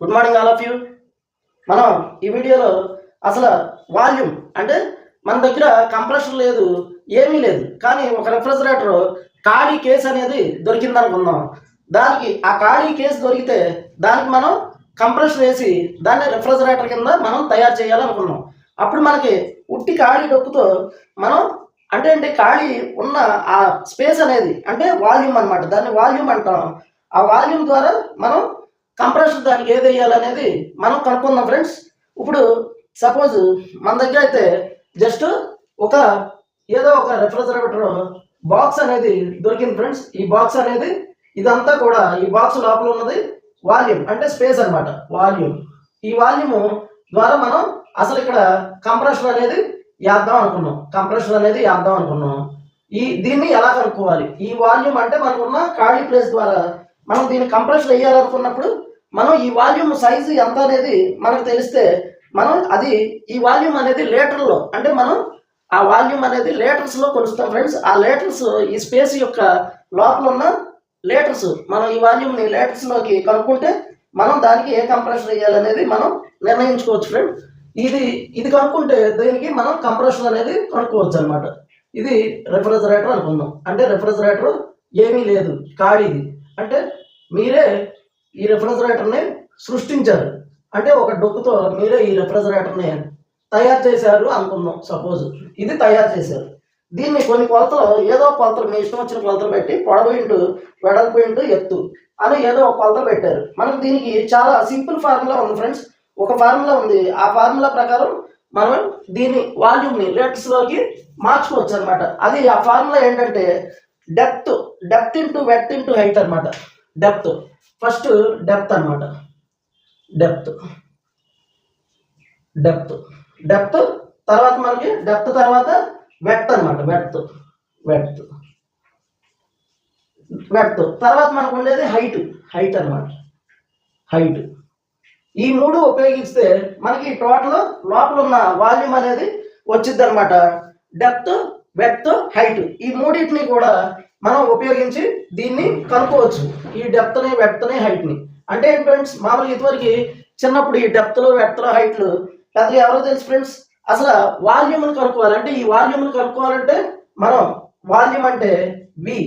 Good morning all of you మనం ఈ వీడియోలో అసలు వాల్యూమ్ అంటే మన దగ్గర కంప్రెషర్ లేదు ఏమీ లేదు. కానీ ఒక రెఫ్రిజరేటర్ ఖాళీ కేస్ అనేది దొరికిందనుకుందాం. దానికి ఆ ఖాళీ కేసు దొరికితే దానికి మనం కంప్రెషర్ వేసి దాన్ని రెఫ్రిజరేటర్ కింద మనం తయారు చేయాలనుకున్నాం అప్పుడు మనకి ఉట్టి ఖాళీ డొక్కుతో మనం అంటే అంటే ఖాళీ ఉన్న ఆ స్పేస్ అనేది అంటే వాల్యూమ్ అన్నమాట. దాన్ని వాల్యూమ్ అంటాం. ఆ వాల్యూమ్ ద్వారా మనం కంప్రెషర్ దానికి ఏది వేయాలనేది మనం కనుక్కుందాం ఫ్రెండ్స్ ఇప్పుడు సపోజ్ మన దగ్గర అయితే జస్ట్ ఒక ఏదో ఒక రెఫ్రిజరేటర్ బాక్స్ అనేది దొరికింది ఫ్రెండ్స్ ఈ బాక్స్ అనేది ఇదంతా కూడా ఈ బాక్స్ లోపల ఉన్నది వాల్యూమ్ అంటే స్పేస్ అన్నమాట వాల్యూమ్ ఈ వాల్యూమ్ ద్వారా మనం అసలు ఇక్కడ కంప్రెషర్ అనేది వేద్దాం అనుకున్నాం. కంప్రెషర్ అనేది వేద్దాం అనుకున్నాం. ఈ దీన్ని ఎలా కనుక్కోవాలి? ఈ వాల్యూమ్ అంటే మనకున్న ఖాళీ ప్లేస్ ద్వారా మనం దీన్ని కంప్రెషన్ వేయాలనుకున్నప్పుడు మనం ఈ వాల్యూమ్ సైజు ఎంత అనేది మనకు తెలిస్తే మనం అది ఈ వాల్యూమ్ అనేది లీటర్లో అంటే మనం ఆ వాల్యూమ్ అనేది లీటర్స్లో కొలుస్తాం ఫ్రెండ్స్. ఆ లీటర్స్ ఈ స్పేస్ యొక్క లోపల ఉన్న లీటర్స్ మనం ఈ వాల్యూమ్ని లీటర్స్లోకి కనుక్కుంటే మనం దానికి ఏ కంప్రెషన్ వేయాలనేది మనం నిర్ణయించుకోవచ్చు ఫ్రెండ్. ఇది ఇది కనుక్కుంటే దీనికి మనం కంప్రెషన్ అనేది కనుక్కోవచ్చు అనమాట ఇది రెఫ్రిజరేటర్ అనుకుందాం. అంటే రెఫ్రిజరేటర్ ఏమీ లేదు ఖాళీది. అంటే మీరే ఈ రెఫ్రిజరేటర్ని సృష్టించారు. అంటే ఒక డొక్కుతో మీరే ఈ రెఫ్రిజరేటర్ని తయారు చేశారు అనుకుందాం సపోజ్ ఇది తయారు చేశారు. దీన్ని కొన్ని కొలతలు ఏదో కొలతలు మీ ఇష్టం వచ్చిన కొలతలు పెట్టి పొడవు ఇంటూ వెడల్పు ఇంటూ ఎత్తు అని ఏదో ఒక కొలత పెట్టారు. మనకు దీనికి చాలా సింపుల్ ఫార్ములా ఉంది ఫ్రెండ్స్. ఒక ఫార్ములా ఉంది. ఆ ఫార్ములా ప్రకారం మనం దీని వాల్యూమ్ని లోకి మార్చుకోవచ్చు అనమాట అది ఆ ఫార్ములా ఏంటంటే depth depth into width into height అనమాట డెప్త్. ఫస్ట్ డెప్త్ అన్నమాట. డెప్త్. డెప్త్. డెప్త్ తర్వాత మనకి డెప్త్ తర్వాత వెట్ అనమాట వెట్ వెట్ వెట్ తర్వాత మనకు ఉండేది హైట్. హైట్ అన్నమాట. హైట్. ఈ మూడు ఉపయోగిస్తే మనకి టోటల్ లోపల ఉన్న వాల్యూమ్ అనేది వచ్చింది అనమాట డెప్త్ వెట్ హైట్. ఈ మూడింటిని కూడా మనం ఉపయోగించి దీన్ని కనుక్కోవచ్చు. ఈ డెప్త్ని వెప్త్ని హైట్ని అంటే ఏంటి ఫ్రెండ్స్ మామూలుగా ఇదివరకు చిన్నప్పుడు ఈ డెప్త్లు వెప్త్లు హైట్లు పెద్దగా ఎవరో తెలుసు ఫ్రెండ్స్ అసలు వాల్యూమ్ని కనుక్కోవాలంటే ఈ వాల్యూమ్ని కనుక్కోవాలంటే మనం వాల్యూమ్ అంటే వి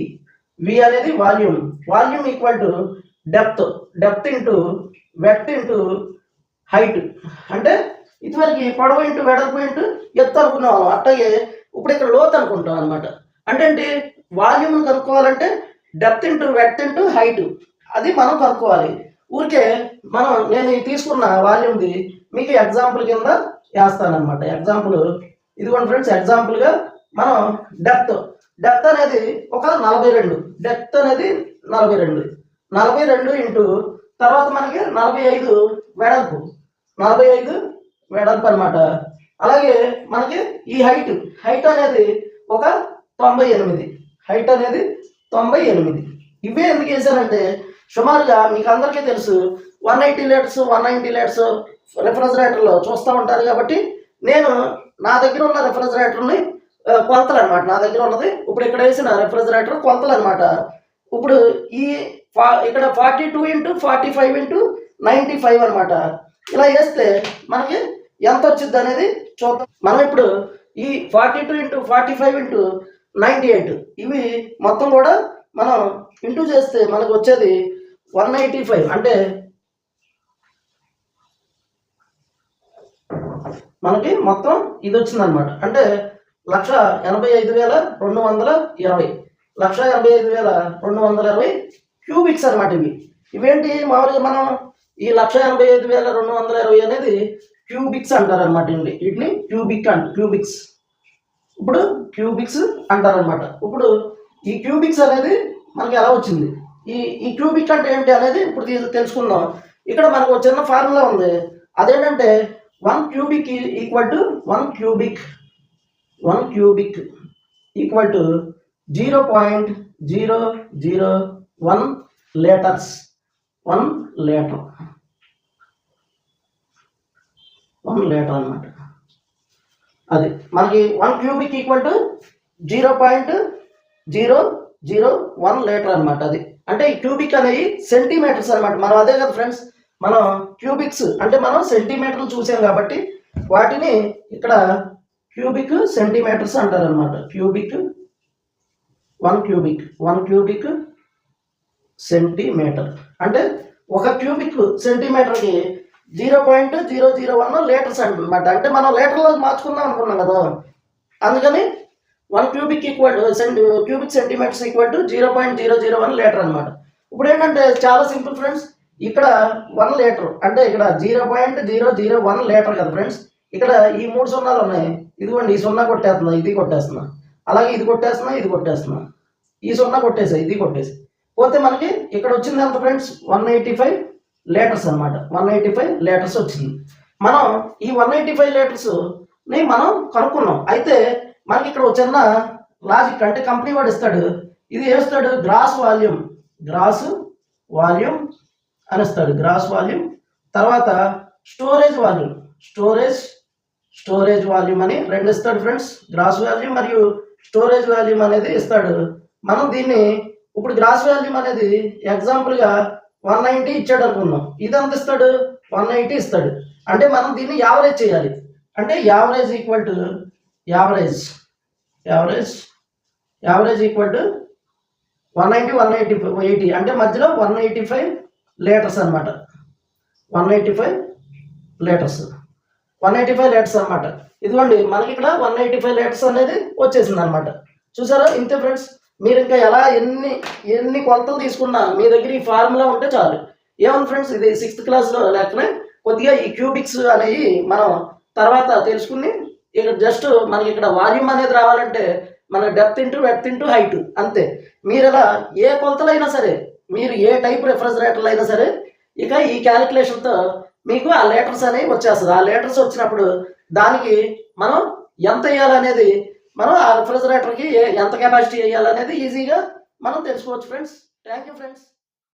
వి అనేది volume volume equal to depth depth into width into height అంటే ఇదివరకు పొడవు ఇంటూ వెడల్పు ఇంటూ ఎత్తు అనుకునే వాళ్ళం అట్లాగే ఇప్పుడు ఇక్కడ లోతు అనుకుంటాం అనమాట అంటే వాల్యూమ్ని volume కనుక్కోవాలంటే depth into width into height. అది మనం కనుక్కోవాలి. ఊరికే మనం నేను తీసుకున్న వాల్యూమ్ది మీకు ఎగ్జాంపుల్ కింద వేస్తానమాట ఎగ్జాంపుల్ ఇదిగోండి ఫ్రెండ్స్ ఎగ్జాంపుల్గా మనం డెప్త్. డెప్త్ అనేది ఒక నలభై రెండు. డెప్త్ అనేది నలభై రెండు. నలభై రెండు ఇంటూ తర్వాత మనకి నలభై ఐదు వెడల్పు. నలభై ఐదు వెడల్పు అనమాట అలాగే మనకి ఈ హైట్. హైట్ అనేది ఒక తొంభై ఎనిమిది. హైట్ అనేది తొంభై ఎనిమిది. ఇవే ఎందుకు వేసానంటే సుమారుగా మీకు అందరికీ తెలుసు one eighty litres one ninety litres రెఫ్రిజరేటర్లో చూస్తూ ఉంటారు కాబట్టి నేను నా దగ్గర ఉన్న రెఫ్రిజరేటర్ని కొలతలు అనమాట నా దగ్గర ఉన్నది ఇప్పుడు ఇక్కడ వేసిన రెఫ్రిజరేటర్ కొలతలు అనమాట ఇప్పుడు ఈ ఫా ఇక్కడ forty two into forty five into ninety five అనమాట ఇలా వేస్తే మనకి ఎంత వచ్చింది అనేది చూద్దాం. మనం ఇప్పుడు ఈ forty two into forty five into ninety eight. ఇవి మొత్తం కూడా మనం ఇంటూ చేస్తే మనకు వచ్చేది వన్ ఎయిటీ ఫైవ్. అంటే మనకి మొత్తం ఇది వచ్చింది అనమాట అంటే లక్ష ఎనభై ఐదు వేల రెండు వందల ఇరవై. లక్ష ఎనభై ఐదు వేల రెండు వందల ఇరవై క్యూబిక్స్ అనమాట ఇవి. ఇవేంటి? మామూలుగా మనం ఈ లక్ష ఎనభై ఐదు వేల రెండు వందల ఇరవై అనేది క్యూబిక్స్ అంటారు అనమాట ఇండి వీటిని క్యూబిక్ అంట క్యూబిక్స్. ఇప్పుడు క్యూబిక్స్ అంటారనమాట ఇప్పుడు ఈ క్యూబిక్స్ అనేది మనకి ఎలా వచ్చింది? ఈ ఈ క్యూబిక్ అంటే ఏంటి అనేది ఇప్పుడు తెలుసుకుందాం. ఇక్కడ మనకు చిన్న ఫార్ములా ఉంది. అదేంటంటే one cubic equal to one cubic one cubic equal to zero point zero zero one litres one litre. One litre అన్నమాట. అది మనకి one cubic equal to zero point zero zero one litre అనమాట అది. అంటే ఈ cubic అనేది centimetres అనమాట మనం అదే కదా ఫ్రెండ్స్ మనం క్యూబిక్స్ అంటే మనం సెంటీమీటర్లు చూసాం కాబట్టి వాటిని ఇక్కడ క్యూబిక్ సెంటీమీటర్స్ అంటారు అనమాట cubic one cubic one cubic centimetre అంటే ఒక cubic సెంటీమీటర్కి zero point zero zero one litres అనమాట అంటే మనం లీటర్లో మార్చుకుందాం అనుకున్నాం కదా. అందుకని one cubic equal centi cubic centimetres equal to zero point zero zero one litre అనమాట ఇప్పుడు ఏంటంటే చాలా సింపుల్ ఫ్రెండ్స్ ఇక్కడ వన్ లీటర్ అంటే ఇక్కడ zero point zero zero one litre కదా ఫ్రెండ్స్. ఇక్కడ ఈ మూడు సున్నాలు ఉన్నాయి. ఇదిగోండి ఈ సున్నా కొట్టేస్తున్నా ఇది కొట్టేస్తున్నా. అలాగే ఇది కొట్టేస్తున్నా ఇది కొట్టేస్తున్నా. ఈ సున్నా కొట్టేసా ఇది కొట్టేసి. పోతే మనకి ఇక్కడ వచ్చింది ఎంత friends? One eighty five. Litres అనమాట వన్ ఎయిటీ ఫైవ్ లీటర్స్ వచ్చింది. మనం ఈ వన్ ఎయిటీ ఫైవ్ లీటర్స్ని మనం కనుక్కున్నాం. అయితే మనకి ఇక్కడ ఒక చిన్న లాజిక్ అంటే కంపెనీ వాడు ఇస్తాడు. ఇది వేస్తాడు గ్రాస్ వాల్యూమ్. గ్రాస్ వాల్యూమ్ అని ఇస్తాడు. Gross volume. తర్వాత storage volume. Storage storage volume అని రెండు ఇస్తాడు ఫ్రెండ్స్. గ్రాస్ వాల్యూమ్ మరియు స్టోరేజ్ వాల్యూమ్ అనేది ఇస్తాడు. మనం దీన్ని ఇప్పుడు గ్రాస్ వాల్యూమ్ అనేది ఎగ్జాంపుల్గా వన్ నైంటీ ఇచ్చాడు అనుకున్నాం ఇది ఎంత ఇస్తాడు? వన్ ఎయిటీ ఇస్తాడు. అంటే మనం దీన్ని యావరేజ్ చేయాలి. అంటే average equal to average. Average. Average equal to one ninety one eighty eighty. అంటే మధ్యలో వన్ ఎయిటీ ఫైవ్ లీటర్స్ అనమాట one eighty five litres. One eighty five litres అనమాట ఇదిగోండి మనకి ఇక్కడ వన్ ఎయిటీ ఫైవ్ లీటర్స్ అనేది వచ్చేసింది అనమాట చూసారా? ఇంతే ఫ్రెండ్స్. మీరు ఇంకా ఎలా ఎన్ని ఎన్ని కొలతలు తీసుకున్నా మీ దగ్గర ఈ ఫార్ములా ఉంటే చాలు. ఏమన్నా ఫ్రెండ్స్ ఇది సిక్స్త్ క్లాస్లో లెక్కనే కొద్దిగా ఈ క్యూబిక్స్ అనేవి మనం తర్వాత తెలుసుకుని ఇక్కడ జస్ట్ మనకి ఇక్కడ వాల్యూమ్ అనేది రావాలంటే మన depth into width into height అంతే. మీరు ఇలా ఏ కొలతలైనా సరే మీరు ఏ టైప్ రెఫ్రిజరేటర్లు అయినా సరే ఇక ఈ క్యాలిక్యులేషన్తో మీకు ఆ లీటర్స్ అనేవి వచ్చేస్తుంది ఆ లీటర్స్ వచ్చినప్పుడు దానికి మనం ఎంత వేయాలనేది మనం ఆ రిఫ్రిజిరేటర్కి ఎంత కెపాసిటీ వేయాలనేది ఈజీగా మనం తెలుసుకోవచ్చు ఫ్రెండ్స్ థ్యాంక్ యూ ఫ్రెండ్స్